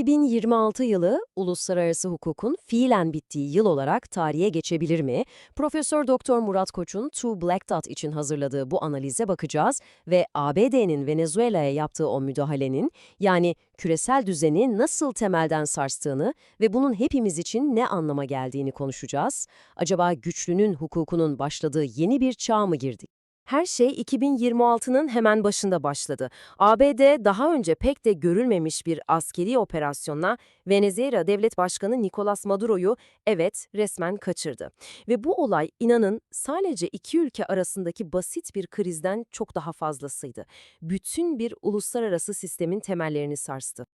2026 yılı uluslararası hukukun fiilen bittiği yıl olarak tarihe geçebilir mi? Profesör Doktor Murat Koç'un Two Black Dot için hazırladığı bu analize bakacağız ve ABD'nin Venezuela'ya yaptığı o müdahalenin yani küresel düzeni nasıl temelden sarstığını ve bunun hepimiz için ne anlama geldiğini konuşacağız. Acaba güçlünün hukukunun başladığı yeni bir çağ mı girdik? Her şey 2026'nın hemen başında başladı. ABD daha önce pek de görülmemiş bir askeri operasyonla Venezuela Devlet Başkanı Nicolas Maduro'yu evet resmen kaçırdı. Ve bu olay inanın sadece iki ülke arasındaki basit bir krizden çok daha fazlasıydı. Bütün bir uluslararası sistemin temellerini sarstı.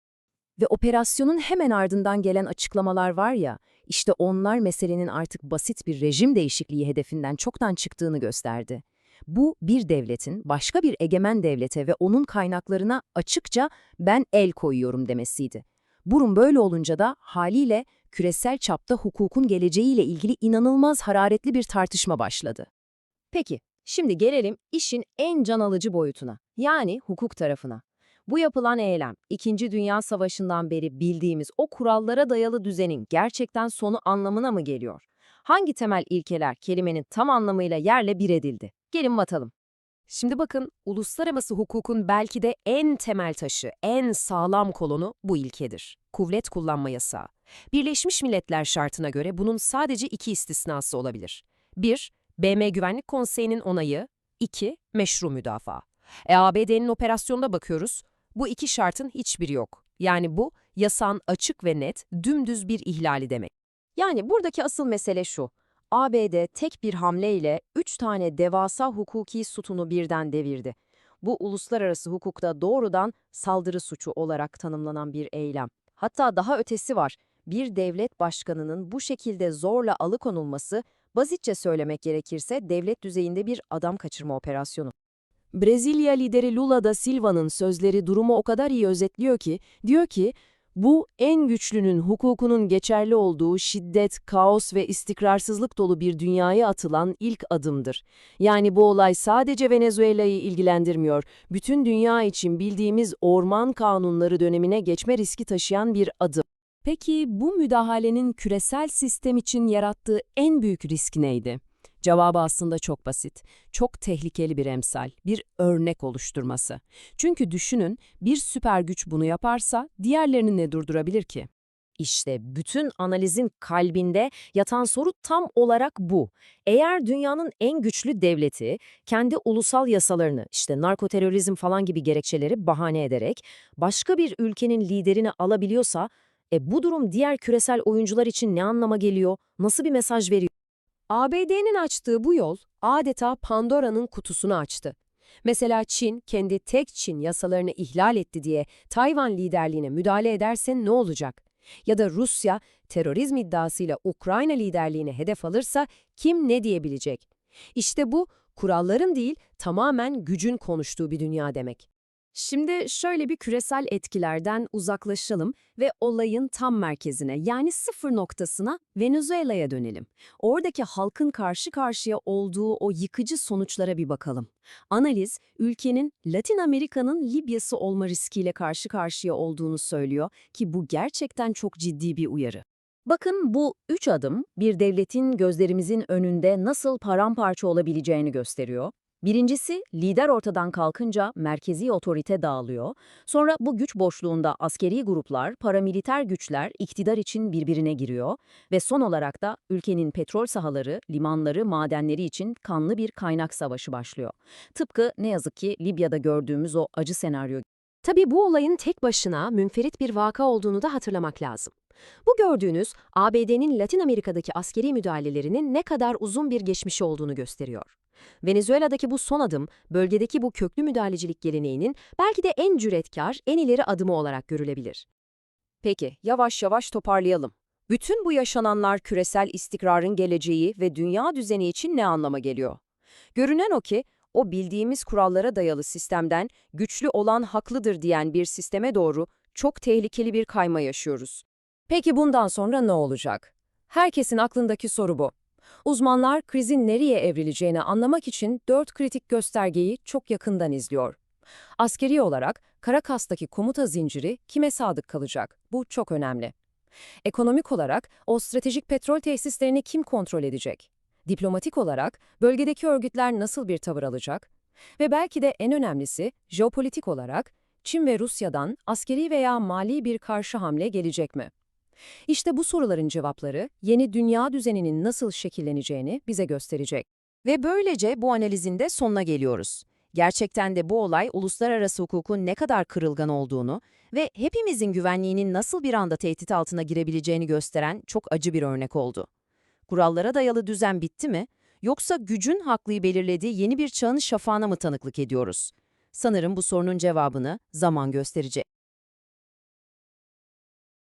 Ve operasyonun hemen ardından gelen açıklamalar var ya, işte onlar meselenin artık basit bir rejim değişikliği hedefinden çoktan çıktığını gösterdi. Bu bir devletin başka bir egemen devlete ve onun kaynaklarına açıkça ben el koyuyorum demesiydi. Burum böyle olunca da haliyle küresel çapta hukukun geleceğiyle ilgili inanılmaz hararetli bir tartışma başladı. Peki, şimdi gelelim işin en can alıcı boyutuna, yani hukuk tarafına. Bu yapılan eylem, İkinci Dünya Savaşı'ndan beri bildiğimiz o kurallara dayalı düzenin gerçekten sonu anlamına mı geliyor? Hangi temel ilkeler kelimenin tam anlamıyla yerle bir edildi? Gelin bakalım. Şimdi bakın, uluslararası hukukun belki de en temel taşı, en sağlam kolonu bu ilkedir. Kuvvet kullanma yasağı. Birleşmiş Milletler şartına göre bunun sadece iki istisnası olabilir. 1. BM Güvenlik Konseyi'nin onayı. 2. Meşru müdafaa. E ABD'nin operasyonuna bakıyoruz. Bu iki şartın hiçbiri yok. Yani bu, yasağın açık ve net, dümdüz bir ihlali demek. Yani buradaki asıl mesele şu. ABD tek bir hamleyle üç tane devasa hukuki sütunu birden devirdi. Bu uluslararası hukukta doğrudan saldırı suçu olarak tanımlanan bir eylem. Hatta daha ötesi var. Bir devlet başkanının bu şekilde zorla alıkonulması, basitçe söylemek gerekirse devlet düzeyinde bir adam kaçırma operasyonu. Brezilya lideri Lula da Silva'nın sözleri durumu o kadar iyi özetliyor ki, diyor ki, bu, en güçlünün hukukunun geçerli olduğu şiddet, kaos ve istikrarsızlık dolu bir dünyaya atılan ilk adımdır. Yani bu olay sadece Venezuela'yı ilgilendirmiyor, bütün dünya için bildiğimiz orman kanunları dönemine geçme riski taşıyan bir adım. Peki bu müdahalenin küresel sistem için yarattığı en büyük risk neydi? Cevabı aslında çok basit. Çok tehlikeli bir emsal, bir örnek oluşturması. Çünkü düşünün, bir süper güç bunu yaparsa diğerlerini ne durdurabilir ki? İşte bütün analizin kalbinde yatan soru tam olarak bu. Eğer dünyanın en güçlü devleti kendi ulusal yasalarını, işte narkoterörizm falan gibi gerekçeleri bahane ederek başka bir ülkenin liderini alabiliyorsa, e bu durum diğer küresel oyuncular için ne anlama geliyor, nasıl bir mesaj veriyor? ABD'nin açtığı bu yol adeta Pandora'nın kutusunu açtı. Mesela Çin kendi tek Çin yasalarını ihlal etti diye Tayvan liderliğine müdahale ederse ne olacak? Ya da Rusya terörizm iddiasıyla Ukrayna liderliğine hedef alırsa kim ne diyebilecek? İşte bu kuralların değil tamamen gücün konuştuğu bir dünya demek. Şimdi şöyle bir küresel etkilerden uzaklaşalım ve olayın tam merkezine yani sıfır noktasına Venezuela'ya dönelim. Oradaki halkın karşı karşıya olduğu o yıkıcı sonuçlara bir bakalım. Analiz, ülkenin Latin Amerika'nın Libya'sı olma riskiyle karşı karşıya olduğunu söylüyor ki bu gerçekten çok ciddi bir uyarı. Bakın bu üç adım bir devletin gözlerimizin önünde nasıl paramparça olabileceğini gösteriyor. Birincisi, lider ortadan kalkınca merkezi otorite dağılıyor. Sonra bu güç boşluğunda askeri gruplar, paramiliter güçler iktidar için birbirine giriyor. Ve son olarak da ülkenin petrol sahaları, limanları, madenleri için kanlı bir kaynak savaşı başlıyor. Tıpkı ne yazık ki Libya'da gördüğümüz o acı senaryo. Tabii bu olayın tek başına münferit bir vaka olduğunu da hatırlamak lazım. Bu gördüğünüz ABD'nin Latin Amerika'daki askeri müdahalelerinin ne kadar uzun bir geçmişi olduğunu gösteriyor. Venezuela'daki bu son adım, bölgedeki bu köklü müdahalecilik geleneğinin belki de en cüretkar, en ileri adımı olarak görülebilir. Peki, yavaş yavaş toparlayalım. Bütün bu yaşananlar küresel istikrarın geleceği ve dünya düzeni için ne anlama geliyor? Görünen o ki, o bildiğimiz kurallara dayalı sistemden güçlü olan haklıdır diyen bir sisteme doğru çok tehlikeli bir kayma yaşıyoruz. Peki bundan sonra ne olacak? Herkesin aklındaki soru bu. Uzmanlar krizin nereye evrileceğini anlamak için dört kritik göstergeyi çok yakından izliyor. Askeri olarak Karakas'taki komuta zinciri kime sadık kalacak? Bu çok önemli. Ekonomik olarak o stratejik petrol tesislerini kim kontrol edecek? Diplomatik olarak bölgedeki örgütler nasıl bir tavır alacak? Ve belki de en önemlisi jeopolitik olarak Çin ve Rusya'dan askeri veya mali bir karşı hamle gelecek mi? İşte bu soruların cevapları yeni dünya düzeninin nasıl şekilleneceğini bize gösterecek. Ve böylece bu analizin de sonuna geliyoruz. Gerçekten de bu olay uluslararası hukukun ne kadar kırılgan olduğunu ve hepimizin güvenliğinin nasıl bir anda tehdit altına girebileceğini gösteren çok acı bir örnek oldu. Kurallara dayalı düzen bitti mi? Yoksa gücün haklıyı belirlediği yeni bir çağın şafağına mı tanıklık ediyoruz? Sanırım bu sorunun cevabını zaman gösterecek.